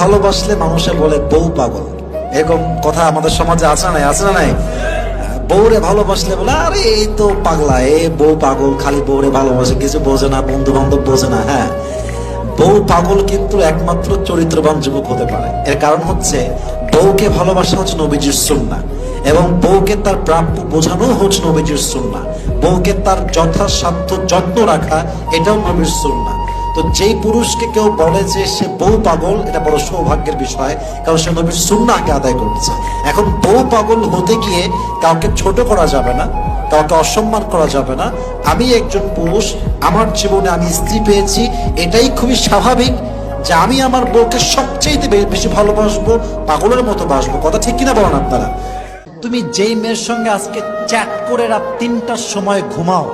ভালোবাসলে মানুষে বলে, বউ পাগল। এরকম কথা আমাদের সমাজে আছে নাই, আছে না নাই? বউরে ভালোবাসলে বলে, আরে, এই তো পাগলা, এ বউ পাগল, খালি বউরে ভালোবাসে, কিছু বোঝে না বন্ধু বান্ধব বোঝে না। হ্যাঁ বউ পাগল কিন্তু একমাত্র চরিত্রবান যুবক হতে পারে। এর কারণ হচ্ছে, বউকে ভালোবাসা হচ্ছে নবীজির সুন্না এবং বউকে তার প্রাপ্য বোঝানো হচ্ছে নবীজির সুন্না বউকে তার যথাসাধ্য যত্ন রাখা, এটাও নবীর সুন্না তো যেই পুরুষকে কেউ বলে যে সে বউ পাগল, এটা বড় সৌভাগ্যের বিষয়, কারণ সে নবীর সুন্নাকে আদায় করছে। এখন বউ পাগল হতে গিয়ে কাউকে ছোট করা যাবে না, কাউকে অসম্মান করা যাবে না। আমি একজন পুরুষ, আমার জীবনে আমি স্ত্রী পেয়েছি, এটাই খুবই স্বাভাবিক যে আমি আমার বউকে সবচেয়ে বেশি ভালোবাসবো, পাগলের মতো বাসবো। কথা ঠিক কিনা বলেন আপনারা? তুমি যেই মেয়ের সঙ্গে আজকে চ্যাট করে রাত তিনটার সময় ঘুমাও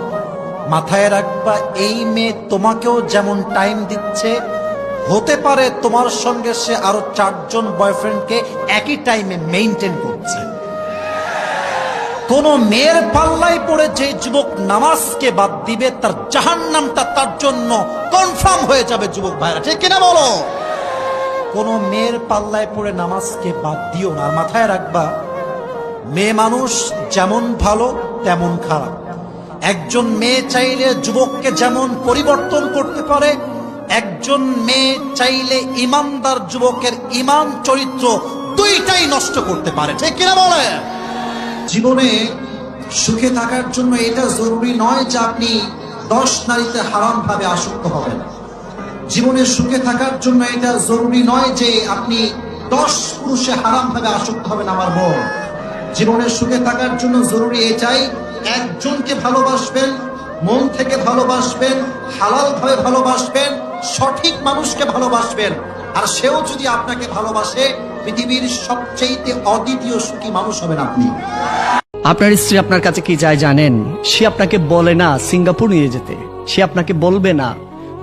মাথায় রাখবা, এই মেয়ে তোমাকেও যেমন টাইম দিচ্ছে, হতে পারে তোমার সঙ্গে সে আরও চারজন বয়ফ্রেন্ডকে একই টাইমে মেইনটেইন করছে। কোন মেয়ের পাল্লায় পড়ে যে যুবক নামাজকে বাদ দিবে, তার জাহান নামটা তার জন্য কনফার্ম হয়ে যাবে যুবক ভাইরা, ঠিক কিনা বলো? কোন মেয়ের পাল্লায় পড়ে নামাজকে বাদ দিও না মাথায় রাখবা, মেয়ে মানুষ যেমন ভালো, তেমন খারাপ। একজন মেয়ে চাইলে যুবককে যেমন পরিবর্তন করতে পারে, একজন মেয়ে চাইলে ইমানদার যুবকের ইমান চরিত্র দুইটাই নষ্ট করতে পারে। ঠিক কিনা বলে? জীবনে সুখে থাকার জন্য এটা জরুরি নয় যে আপনি দশ নারীতে হারাম ভাবে আসক্ত হবেন। জীবনে সুখে থাকার জন্য এটা জরুরি নয় যে আপনি দশ পুরুষে হারাম ভাবে আসক্ত হবেন আমার বোন। জীবনে সুখে থাকার জন্য জরুরি এটাই একজনকে ভালোবাসবেন, মন থেকে ভালোবাসবেন, হালাল ভাবে ভালোবাসবেন, সঠিক মানুষকে ভালোবাসবেন। আর সেও যদি আপনাকে ভালোবাসে, পৃথিবীর সবচেয়ে অদ্বিতীয় সুখী মানুষ হবেন আপনি। আপনার স্ত্রী আপনার কাছে কি যায় জানেন? সে আপনাকে বলে না সিঙ্গাপুর নিয়ে যেতে। সে আপনাকে বলবে না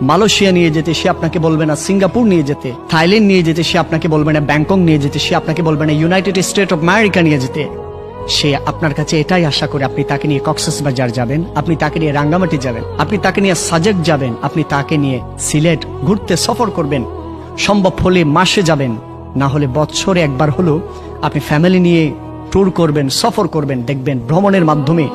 মালয়েশিয়া নিয়ে যেতে। সে আপনাকে বলবে না সিঙ্গাপুর নিয়ে যেতে। থাইল্যান্ড নিয়ে যেতে। সে আপনাকে বলবে না ব্যাংকক নিয়ে যেতে। সে আপনাকে বলবে না ইউনাইটেড স্টেট অফ আমেরিকা নিয়ে যেতে। সে আপনার কাছে এটাই আশা করে আপনি তাকে নিয়ে কক্সেস বাজার যাবেন, আপনি তাকে নিয়ে রাঙ্গামাটি যাবেন, আপনি তাকে নিয়ে সাজেক যাবেন, আপনি তাকে নিয়ে সিলেট ঘুরতে সফর করবেন, সম্ভব হলে মাসে যাবেন, না হলে বছরে একবার হলো আপনি ফ্যামিলি নিয়ে ট্যুর করবেন, সফর করবেন, দেখবেন ভ্রমণের মাধ্যমে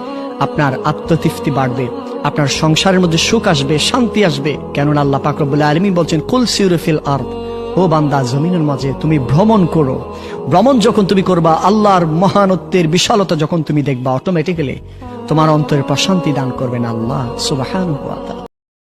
আপনার আত্মতৃপ্তি বাড়বে, আপনার সংসারের মধ্যে সুখ আসবে, শান্তি আসবে। কেননা আল্লাহ পাকরবুল আলমী বলছেন, কুল সিউরফিল আর্থ ও বান্দা, জমিনের মাঝে তুমি ভ্রমণ করো। ভ্রমণ যখন তুমি করবা, আল্লাহর মহানত্বের বিশালতা যখন তুমি দেখবা অটোমেটিক্যালি তোমার অন্তরে প্রশান্তি দান করবেন আল্লাহ সুবাহ